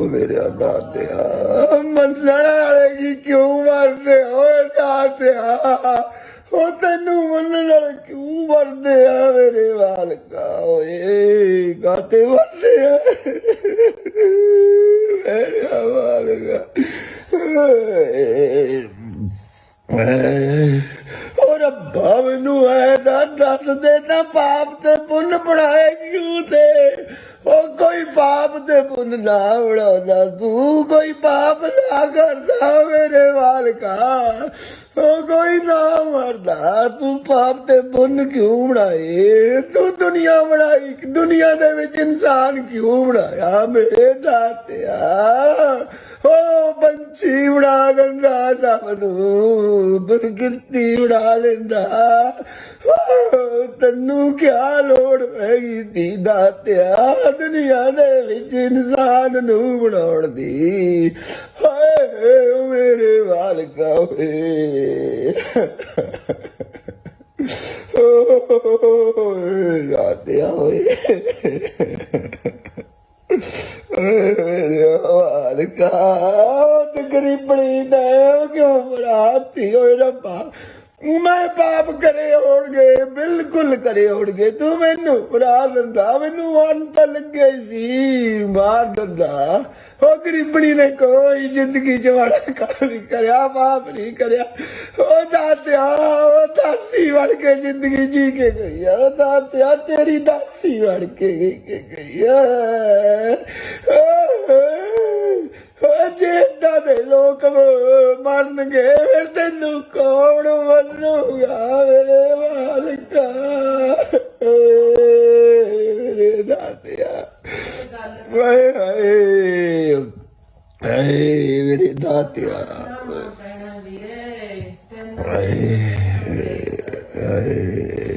ਮੇਰੇ ਦਾਤਿਆ ਮੰਨਣ ਵਾਲੇ ਕੀ ਕਿਉਂ ਮਰਦੇ? ਹੋਏ ਦਾਤਿਆ ਉਹ ਤੈਨੂੰ ਮੰਨਣ ਵਾਲੇ ਕਿਉਂ ਮਰਦੇ ਆ ਮੇਰੇ ਵਾਲਕਾ? ਓਏ ਗਾਤੇ ਮਰਦੇ ਆ। ਮੇਰੇ ਵਾਲਕਾ। ਓ ਰੱਬਾ, ਮੈਨੂੰ ਐ ਨਾ ਦੱਸ ਦੇ ਨਾ ਪਾਪ ਤੇ ਪੁੰਨ ਬਣਾਏ ਕਿਉਂ ਤੇ। ਪਾਪ ਤੇ ਪੁੰਨ ਨਾ ਬਣਾਉਂਦਾ ਤੂੰ ਕੋਈ ਪਾਪ ਨਾ ਕਰਦਾ, ਮੇਰੇ ਵਾਲਕਾ ਉਹ ਕੋਈ ਨਾ ਮਰਦਾ, ਤੂੰ ਪਾਪ ਤੇ ਪੁੰਨ ਕਿਉਂ ਬਣਾਏ? ਤੂੰ ਦੁਨੀਆ ਬਣਾਈ, ਦੁਨੀਆ ਦੇ ਵਿੱਚ ਇਨਸਾਨ ਕਿਉਂ ਬਣਾਇਆ? ਮੇਰੇ ਦਾਤਿਆ। ਓ ਪੰਛੀ ਉਡਾ ਲੈਂਦਾ ਸਭ ਨੂੰ, ਪ੍ਰਕਿਰਤੀ ਉਡਾ ਲੈਂਦਾ। ਤੈਨੂੰ ਕਿਆ ਲੋੜ ਪੈਗੀ ਦੀ ਦਾਤਿਆ ਦੁਨੀਆ ਦੇ ਵਿੱਚ ਇਨਸਾਨ ਨੂੰ ਬਣਾਉਣ ਦੀ? ਹਾਏ ਮੇਰੇ ਵਾਲਕਾ ਓਏ। ਓਏ ਦਾਤਿਆ ਓਏ। ਮੇਰੇ ਵਾਲਕਾ ਤੇ ਗਰੀਬਣੀ ਦਾ ਕਿਉਂ ਬਰਾਤੀ ਹੋਏ ਰੱਬਾ? ਮੈਂ ਪਾਪ ਕਰੇ ਹੋਣਗੇ, ਬਿਲਕੁਲ ਕਰੇ ਹੋਣਗੇ। ਤੂੰ ਮੈਨੂੰ ਬਰਾ ਦਿੰਦਾ, ਮੈਨੂੰ ਅੰਤ ਲੱਗੇ ਸੀ, ਮਾਰ ਦਿੰਦਾ। ਉਹ ਗਰੀਬਣੀ ਨੇ ਕੋਈ ਜ਼ਿੰਦਗੀ ਚ ਮਾੜਾ ਕੰਮ ਨਹੀਂ ਕਰਿਆ, ਪਾਪ ਨਹੀਂ ਕਰਿਆ। ਉਹ ਦਾਤਿਆ ਉਹ ਦਾਸੀ ਵੜ ਕੇ ਜ਼ਿੰਦਗੀ ਜੀ ਕੇ ਗਈ ਆ। ਉਹ ਦਾਤਿਆ ਤੇਰੀ ਦਾਸੀ ਵੜ ਕੇ ਗਈ ਕੇ ਗਈ ਆ। ਦੇ ਲੋਕ ਮਰਨਗੇ ਫਿਰ ਤੈਨੂੰ ਕੌਣ ਮੰਨੂਗਾ? ਮੇਰੇ ਮਾਲਕਾ। ਮੇਰੇ ਦਾਤਿਆ। ਵਾਏ ਹਾਏ। ਹਾਏ ਮੇਰੇ ਦਾਤਿਆ। ਹਾਏ ਹਾਏ।